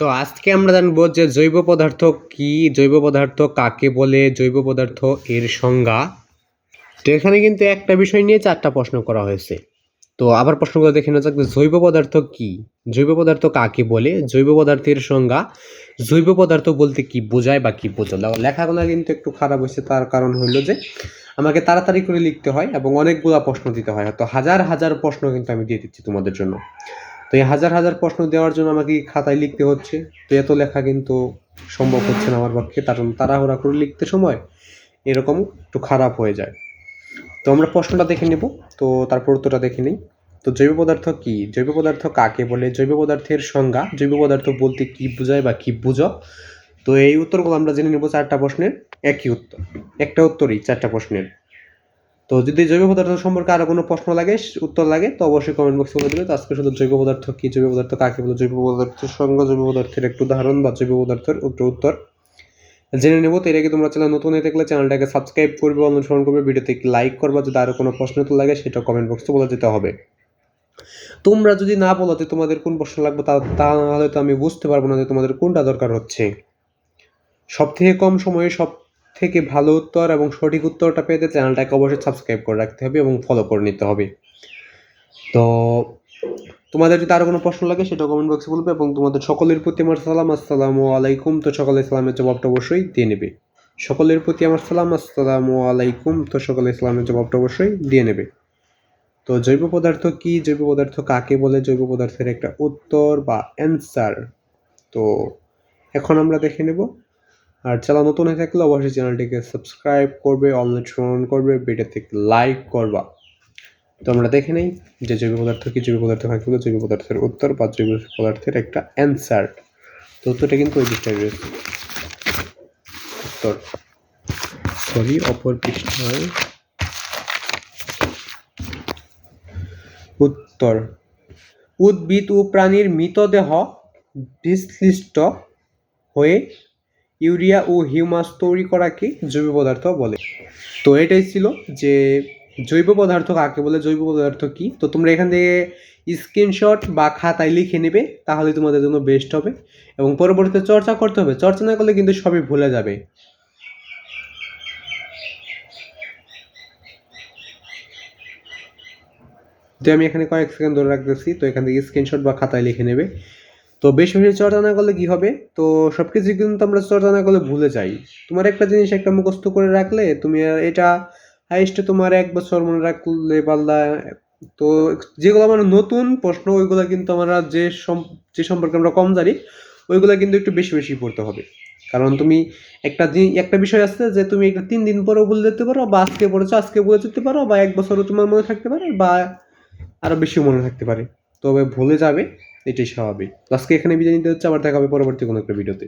তো আজকে আমরা জানব যে জৈব পদার্থ কি, জৈব পদার্থ কাকে বলে, জৈব পদার্থ এর সংজ্ঞা। তো এখানে কিন্তু একটা বিষয় নিয়ে চারটা প্রশ্ন করা হয়েছে। তো আবার প্রশ্নগুলো দেখে নেওয়া যাক জৈব পদার্থ কি, জৈব পদার্থ কাকে বলে, জৈব পদার্থের সংজ্ঞা। জৈব পদার্থ বলতে কি বোঝায় বা কি বোঝায় লেখাগুলো কিন্তু একটু খারাপ হয়েছে, তার কারণ হলো যে আমাকে তাড়াতাড়ি করে লিখতে হয় এবং অনেকগুলো প্রশ্ন দিতে হয়। তো হাজার হাজার প্রশ্ন কিন্তু আমি দিয়ে দিচ্ছি তোমাদের জন্য। তো এই হাজার হাজার প্রশ্ন দেওয়ার জন্য আমাকে খাতায় লিখতে হচ্ছে। তো এত লেখা কিন্তু সম্ভব হচ্ছে না আমার পক্ষে, কারণ তাড়াহুড়া করে লিখতে সময় এরকম একটু খারাপ হয়ে যায়। তো আমরা প্রশ্নটা দেখে নেব, তো তারপর উত্তরটা দেখে নিই। তো জৈব পদার্থ কি? জৈব পদার্থ কাকে বলে? জৈব পদার্থের সংজ্ঞা? জৈব পদার্থ বলতে কি বোঝায় বা কি বুঝো? তো এই উত্তরগুলো আমরা জেনে নেব চারটা প্রশ্নের। একই উত্তর। একটা উত্তরই চারটা প্রশ্নের। তো যদি জৈব পদার্থ সম্পর্কে আরও কোনো প্রশ্ন লাগে, উত্তর লাগে, তো অবশ্যই কমেন্ট বক্সে বলে দেবে। তো আজকে শুধু জৈব পদার্থ কি? জৈব পদার্থ কাকে বলে? জৈব পদার্থের সংজ্ঞা জৈব পদার্থের একটু উদাহরণ বা জৈব পদার্থের উত্তর উত্তর। জেনে নেব, তো এর আগে তোমরা চ্যানেল নতুন হয়ে থাকলে চ্যানেলটাকে সাবস্ক্রাইব করবে, অনুসরণ করবে, ভিডিওতে লাইক করবা, যদি আরও কোনো প্রশ্ন তো লাগে, সেটা কমেন্ট বক্সে বলে দিতে হবে। তোমরা যদি না বলো যে তোমাদের কোন প্রশ্ন লাগবে, তা তা তাহলে তো আমি বুঝতে পারব না যে তোমাদের কোনটা দরকার হচ্ছে। সব থেকে কম সময়ে সব থেকে ভালো উত্তর এবং সঠিক উত্তরটা পেতে চ্যানেলটাকে অবশ্যই সাবস্ক্রাইব করে রাখতে হবে এবং ফলো করে নিতে হবে। তো তোমাদের যদি আরও কোনো প্রশ্ন লাগে সেটা কমেন্ট বক্সে বলবে এবং তোমাদের সকলের প্রতি আমার সালাম, আসসালামু আলাইকুম। তো সকলে সালামের জবাবটা অবশ্যই দিয়ে নেবে। সকলের প্রতি আমার সালাম, আসসালামু আলাইকুম। তো সকলে ইসলামের জবাবটা অবশ্যই দিয়ে নেবে। তো জৈব পদার্থ কি? জৈব পদার্থ কাকে বলে? জৈব পদার্থের একটা উত্তর বা অ্যান্সার তো এখন আমরা দেখে নেব আর চ্যানেল নতুন হয়ে থাকলে অবশ্যই চ্যানেলটিকে সাবস্ক্রাইব করবে, অনুসরণ করবে, ভিডিওতে লাইক করবা। তো আমরা দেখে নেই যে জৈব পদার্থ কি জৈব পদার্থ কাকে বলে জৈব পদার্থের উত্তর বা জৈব পদার্থের একটা অ্যান্সার তো উত্তরটা কিন্তু ওই দিকটাই রয়েছে। উত্তর। সরি, অপর পৃষ্ঠায়। উত্তর। উদ্ভিদ ও প্রাণীর মৃতদেহ বিশ্লিষ্ট হয়ে ইউরিয়া ও হিউমাস তৈরি করাকে জৈব পদার্থ বলে। তো এটাই ছিল যে জৈব পদার্থ কাকে বলে, জৈব পদার্থ কি? তো তোমরা এখান থেকে স্ক্রিনশট বা খাতায় লিখে নেবে, তাহলে তোমাদের জন্য বেস্ট হবে। এবং পরবর্তীতে চর্চা করতে হবে, চর্চা না করলে কিন্তু সবই ভুলে যাবে। তো আমি এখানে কয়েক সেকেন্ড ধরে রাখতেছি, তো এখান থেকে স্ক্রিনশট বা খাতায় লিখে নেবে। তো বেশি বেশি চর্চা না করলে কি হবে? তো সব কিছু কিন্তু আমরা চর্চা না করলে ভুলে যাই। তোমার একটা জিনিস একটা মুখস্থ করে রাখলে তুমি এটা হাইস্ট তোমার এক বছর মনে রাখলে পাল্লা তো যেগুলো আমার নতুন প্রশ্ন, ওইগুলো কিন্তু আমরা যে যে সম্পর্কে আমরা কম জানি, ওইগুলো কিন্তু একটু বেশি বেশি পড়তে হবে। কারণ তুমি একটা একটা বিষয় আছে যে তুমি একটা তিন দিন পরেও বলে দিতে পারো, বা আজকে পড়েছো, আজকে বলে দিতে পারো, বা এক বছরও তোমার মনে থাকতে পারে, বা আরও বেশি মনে থাকতে পারে। তবে ভুলে যাবে। এটাই স্বাভাবিক। আজকে এখানে বিদায় নিতে হচ্ছে আবার দেখা হবে পরবর্তী কোনো একটা ভিডিওতে।